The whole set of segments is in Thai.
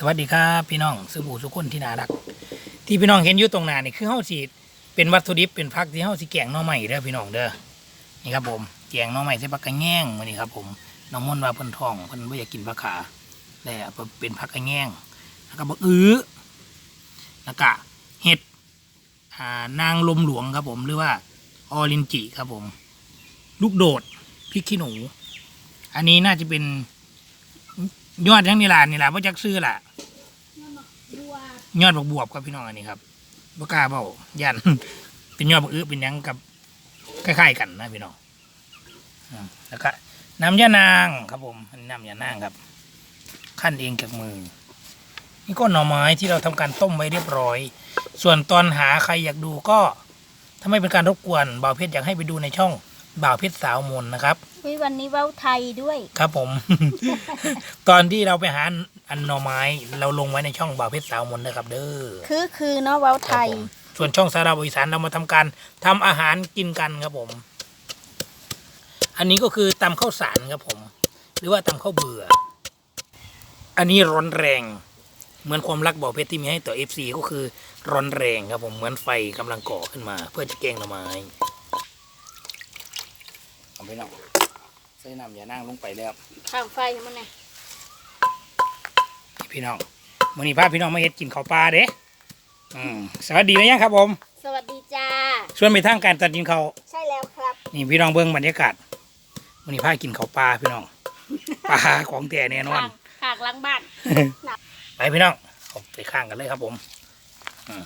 สวัสดีครับพี่น้องสุบูสุคนที่น่ารัก ที่พี่น้องเห็นอยู่ตรงหน้านี่คือเฮาสิเป็นวัตถุดิบเป็นผักที่เฮาสิแกงน่อไม้เด้อพี่น้องเด้อนี่ครับผมแกงน่อไม้ใส่ผักกระแยงมื้อนี้ครับผมน้องมนว่าเพิ่นท้องเพิ่นบ่อยากกินผักขาแต่เปเป็นผักกระแยงแล้วก็บักอื้อแล้วก็เห็ดอ่านางลมหลวงครับผมหรือว่าออรินจิครับผม ลูกโดดพริกขี้หนู อันนี้น่าจะเป็น ยอดยังนี่ล่ะนี่ล่ะว่าจักซื้อล่ะยอดบักบวบครับพี่น้องอันนี้ครับบกล้าเบายันเป็นยอดบักอื้อเป็นหยังกับคล้ายๆกันนะพี่น้องอืมแล้วก็น้ำยานางครับผมอันนี้น้ำยานางครับ ขั้นเองจากมือ นี่ก็หน่อไม้ที่เราทำการต้มไว้เรียบร้อย ส่วนตอนหาใครอยากดูก็ถ้าไม่เป็นการรบกวนบ่าวเพชรอยากให้ไปดูในช่อง บ่าวเพชรสาวมนนะครับวิวันนี้เว้าไทยด้วย ครับผม ตอนที่เราไปหาอันหน่อไม้เราลงไว้ในช่องบ่าวเพชรสาวมนนะครับ เด้อคือคือเนาะเว้าไทย ครับผมส่วนช่องสาราบอีสานเรามาทำการทำอาหารกินกันครับผม อันนี้ก็คือตำข้าวสารครับผม หรือว่าตำข้าวเบื่อ อันนี้ร้อนแรง เหมือนความรักบ่อเพชรที่มีให้ต่อเอฟซีก็คือร้อนแรงครับผมเหมือนไฟกำลังก่อขึ้นมา เพื่อจะแกงหน่อไม้ เอาไปเนาะใส่น้ำอย่านั่งลงไปแล้วข้างไฟมันไงพี่น้องมื่อนี้พาพี่น้องมาเฮ็ดกินข้าวปลาเด้อืมสวัสดีนะยังครับผม สวัสดีจ้าส่วนไปทางการตัดกินข้าวใช่แล้วครับ นี่พี่น้องเบิ้งบรรยากาศมื่อนี้พากินข้าวปลาพี่น้อง ปลาของแต่แน่นอนข้างข้างหลังบ้าน ไปพี่น้องเอาไปข้างกันเลยครับผมอืม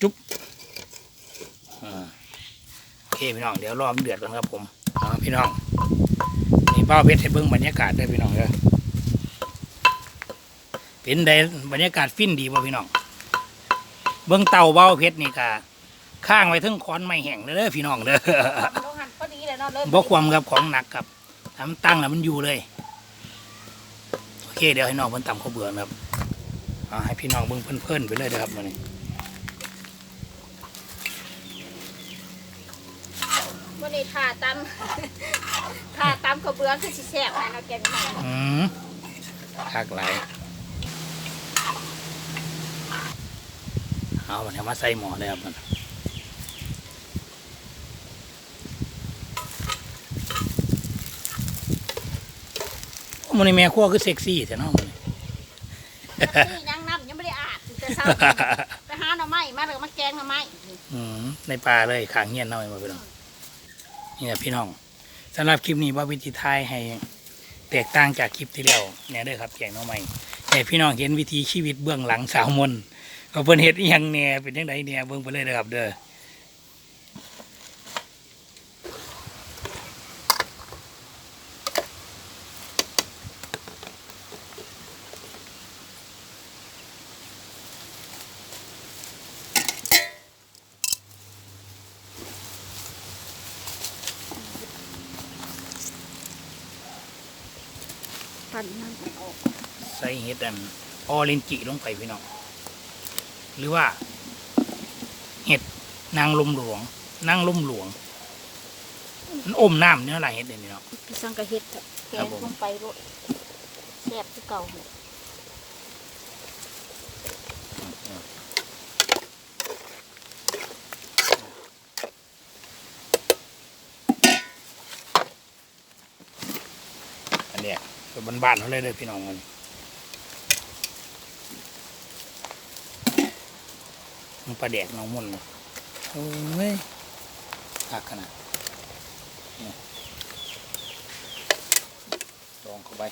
จุ๊บอืมโอเค พี่น้องเดี๋ยวรอมันเดือดก่อนครับผมเอาพี่น้องนี่เป้าเพชรให้เบิ้งบรรยากาศด้วยพี่น้องเด้อเป็นไดบรรยากาศฟินดีป่ะพี่น้องเบิ้งเต่าเบ้าเพชรนี่กะข้างไว้ถึงคอนไม้แห้งเลยเด้อพี่น้องเด้อลงหันพอดีเลยเนาะเริ่มบ่ความกับของหนักครับทำตั้งแล้วมันอยู่เลยโอเคเดี๋ยวให้น้องเพิ่นต่ำข้าวเบื่อนะครับเอาให้พี่น้องเบิ่งเพิ่นๆไปเลยนะครับวันนี้ นนี้ผ่าตำผ่าตำข้าวเบื่อคือสิแซ่บนะเนาะแกงใหม่อืมคักหลายเอามันเอามาใส่หม้อเลยครับมันมันนี่แม่ครัวคือเซ็กซี่แต่เนาะมันนี่ นี่ยังน้ำยังไม่ได้อาบแต่เช้าไปหาหน่อไม้มาแล้วก็มาแกงหน่อไม้ อืมในป่าเลยขางเงียนหน่อยมาพี่น้อง นี่แหละพี่น้องสำหรับคลิปนี้ว่าวิธีทายให้แตกต่างจากคลิปที่แล้วเนี่ยเด้อครับแกงน้องใหม่ให้พี่น้องเห็นวิธีชีวิตเบื้องหลังสาวมนก็เพิ่นเฮ็ดอีหยังเนี่ยเป็นจังไดเนี่ยเบิ่งไปเลยเด้อครับเด้อ นมันออกใส่เฮ็ดอันออเรนจิลงไปพี่น้องหรือว่า เห็ดนางลมหลวงนางลมหลวง มันอมน้ำเนี่ยอะไรเฮ็ดเด่นพี่น้องพี่สังกะเฮ็ดอะแกครับงผมลงไปโลดแซ่บคือเก่าเลยอันเนี้ย เป็นบ้านๆเขาเลยเลยพี่น้องมันมันปลาแดกน้องมนต์เลยโอ้ยหักขนาดนี่ลองเข้าไป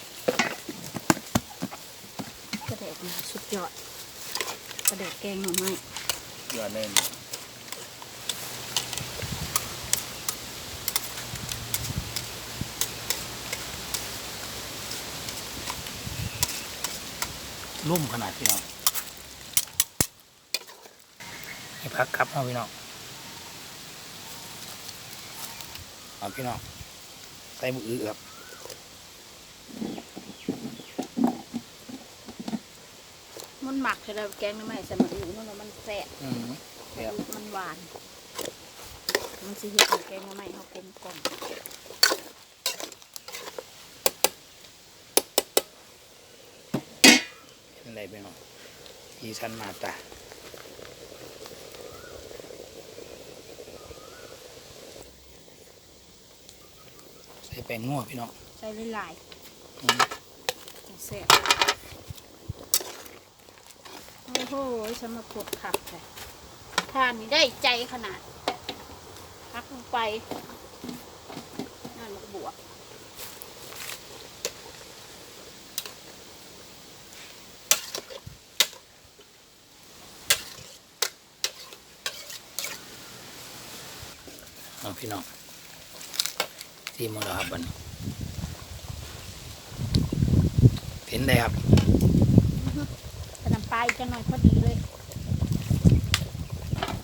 กระเดกนี่สุดยอดกระเดกแกงหน่อไม้ยอดเลย รุ่มขนาดพี่น้องให้พักครับเอาพี่น้องเอาพี่น้องใส่บุอื้อครับมันหมักให้เราแกงหน่อไม้ใส่มะอื่นนั่นน่ะมันแซ่บอืมเดี๋ยวมันหวาน มันสิเฮ็ดให้แกงหน่อไม้เฮากลมกล่อม เป็นไรไปเนาะอีสันมาตาใส่แป้งงัวพี่น้องใส่หลายอืมๆจังแซ่บโอ้โหฉันมาปวดขับเลยทานนี่ได้ใจขนาดพักลงไปนั่นมันก็บวก เอา พี่น้องซีมือแล้วครับวันนี้เห็นได้ครับกระนำปลาอีกจังหน่อยพอดีเลย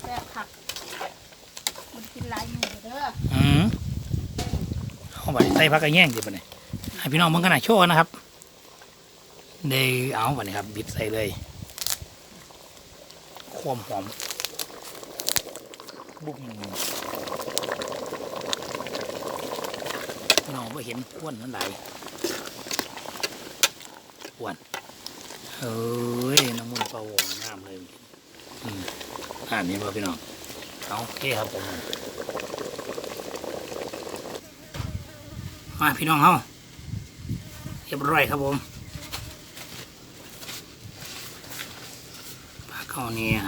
แซ่บผักมันกินหลายมือเด้ออืมเอาไปใส่พักกระแย่งดิบันนี้ให้พี่น้องมึงขนาดโชว์นะครับได้เอาบันนี้ครับ บิดใส่เลยความหอมบุ้ม พี่น้องไ่เห็นอ้วนนั่นไหลอ้วนเฮ้ยน้ำมันปลาหวงงามเลยอืมอ่านนี้ป่ะพี่น้องเอาโอเคครับผมมาพี่น้องเฮาเรียบร้อยครับผมปลาเขาเนี่ย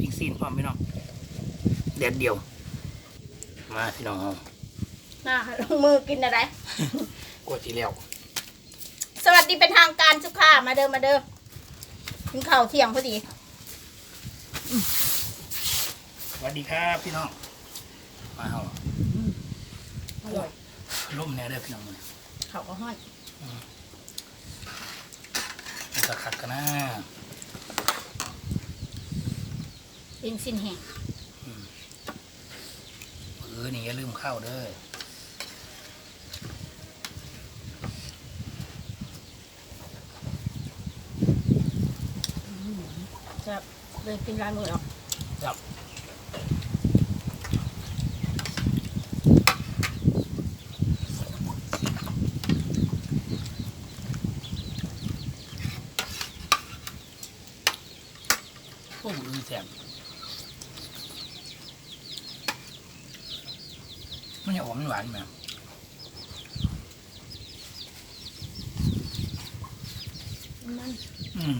อีกซีนพร้อมพี่น้องเด็ดเดียว มาพี่น้องเฮาน่าลงมือกินอะไรกดทีแล้วสวัสดีเป็นทางการสุขามาเดิมมาเดิมกินข้าวเที่ยงพอดี สวัสดีครับพี่น้อง มาเฮาอร่อยล่มแน่เด้อพี่น้องมันข้าวก็ห้อยมันจะขัดกันนะเป็นสิ้นแห้งเออนี่อย่าลืมเข้าวเด้อจะเลยกินร้านมือหรอก จับพวกมือแสบมันจะออกมัน หวานมนั่นอืม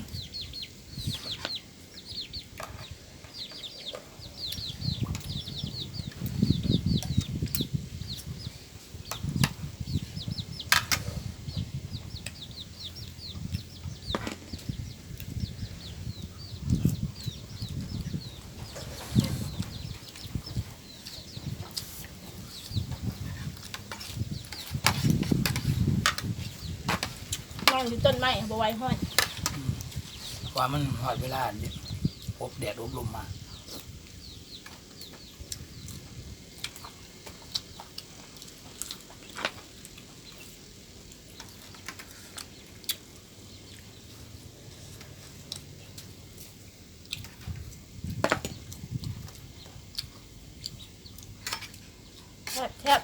อนอยู่ต้นไม้บไว้ห้อยว่ามันหอดเวลาเด็ดอบแดดอบลมมา แทบแทบ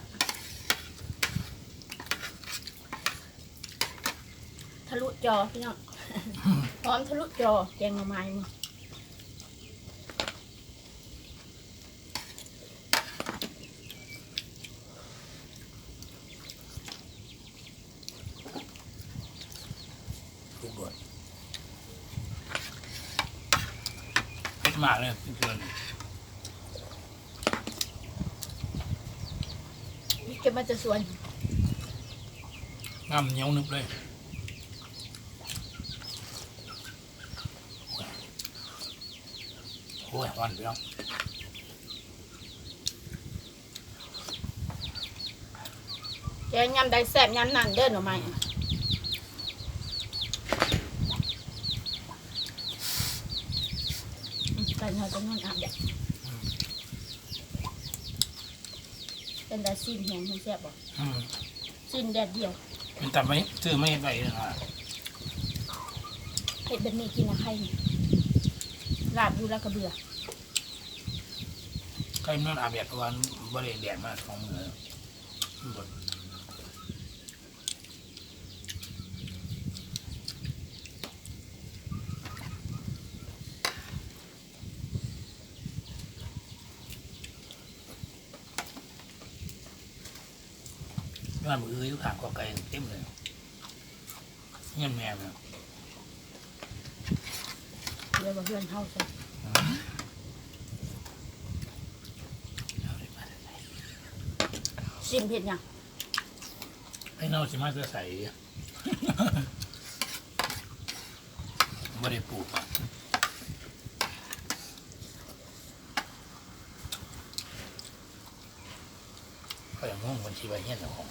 ทะลุจ อพี่น้อง พร้อมทะลุจอแกงหน่อไม้มึงลูกด่วนเผ็ดมากเลยเพื่อนนี่เก็บมาจะสวนน้ำเหนียวนึบเลย อ้ยวันพี่น้องแกงยำได้แซ่บยำนั่นเด้อหน่อไม้อะอืมไก่หน่อยจะนอนอาบแดดเป็นได้สิ้นแห้งมันแซ่บบ่อืมสิ้นแดดเดียวมันแต่ไม่ซื้อไม่ได้เลยนะเห็ดแบบนี้กินอะใครนี่ลาบดูแล้วก็เบื่อ ใครนอนอาบแดดเพระวันบริเวณแดดมากของมือบดว่ามืออยู่ขางกอไก่เต็มเลยเงี้ยแม่เนี่ย เดี๋ยวมาเพื่อนเข้าใช่ ชิมเผ็ดยังให้เน่าสิมาจะใส่ ไม่ได้ปลูกอะก็อย่างงงคนชีวะเฮี้ยนของ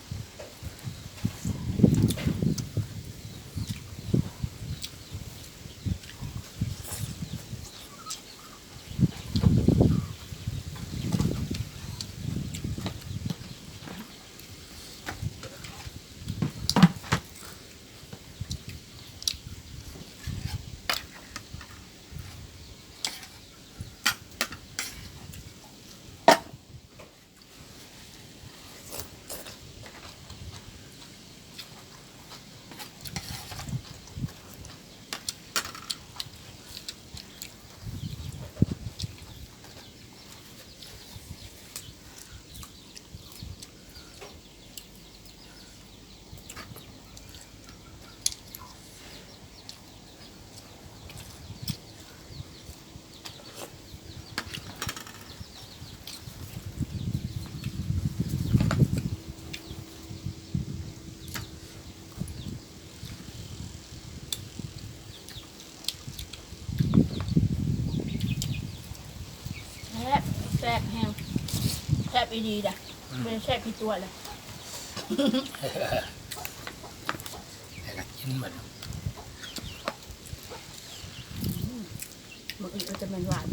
อีดีจ้ะเป็นแซ่บพี่ตัวเลยแต่ก็กินเหมือนมันอีกก็จะเป็นหวาน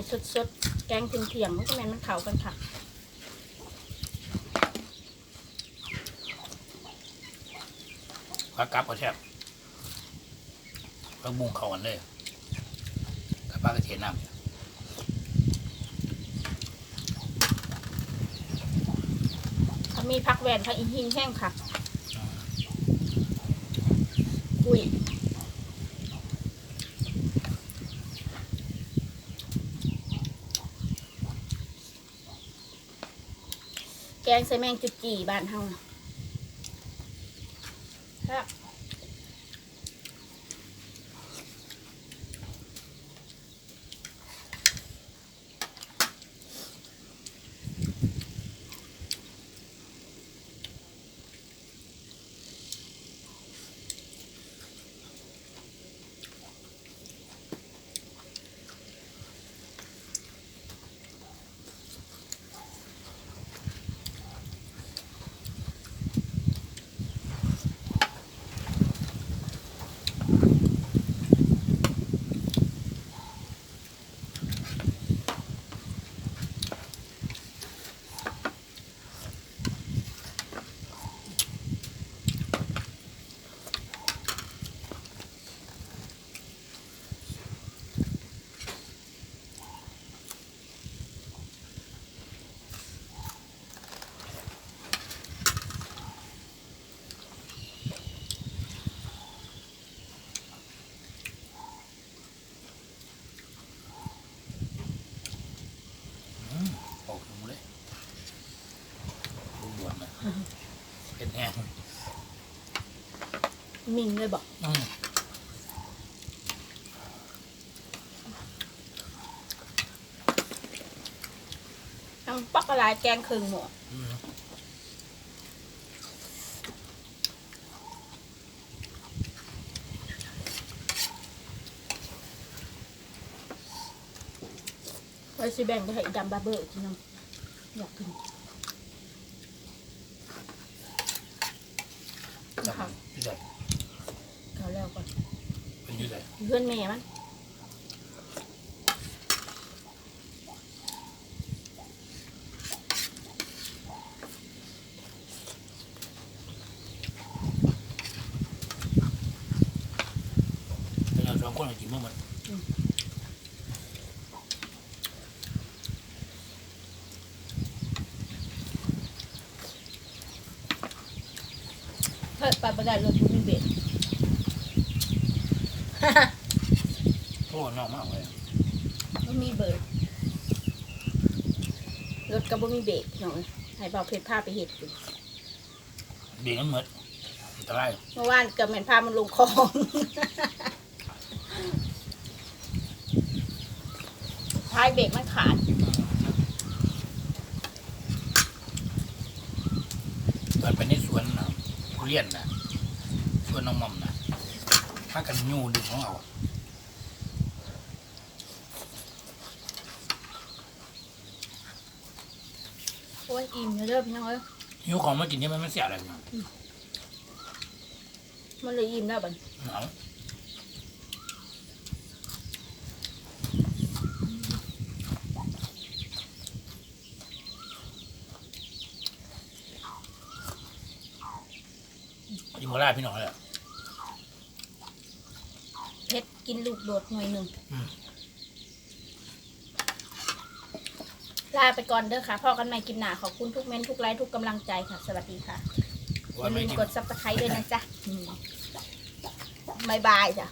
น้ำไม่สดๆ แกงเทียมๆมันก็แม่นมันเข้ากันค่ะพักกลับก็แซ่บพักบุ้งเข้ากันเลยกับปลากระเทียมน้ำถ้ามีพักแหวนพักอีหินแห้งค่ะ อุ้ย แกงใส่แมงจุดจีบ้านเฮาครับ ออกหูเลยดูด่วนเลยเป็นแห้ง มิงเลยบอกอืมทั้งปักกะลายแกงครึ่งหมดอืมไว้สิแบ่งไปให้อีดำบาร์เบอร์กินน้ำอยากกิน พื่อนแม่มั้งเป็นเราสองคนเรากินมาหมดเฮ้ยไปประกาศลถคุณเป็นเบ็ด นอกมากเลยบ่มีเบรกรถก็บ่มีเบรกหน้องให้เบาเพชรพาไปเฮ็ดอยู่เบียงมันเหมือนอันตรายเมื่อวานเกือบแม่นพามันลงคลอง ท้ายเบรกมันขาด ตอนไปในสวนนะทุเรียนนะสวนน้องม่อมนะถ้ากันยูดึงของเอา อ้ยอิ่มอยู่เด้อพี่น้องเอ้ยยูของมากินนี่มันไม่เสียอะไรนะมันเลยอิ่มแล้วบัดเอาอีโมล่าพี่น้องเลยอะเพชรกินลูกโดดหน่อยหนึ่งอืม ลาไปก่อนเด้อค่ะพ่อกันใหม่กินหนาขอบคุณทุกเม้นทุกไลค์ทุกกำลังใจค่ะ สวัสดีค่ะอย่าลืมกดซับสไครต์ด้วยนะจ๊ะบายบายจ้ะ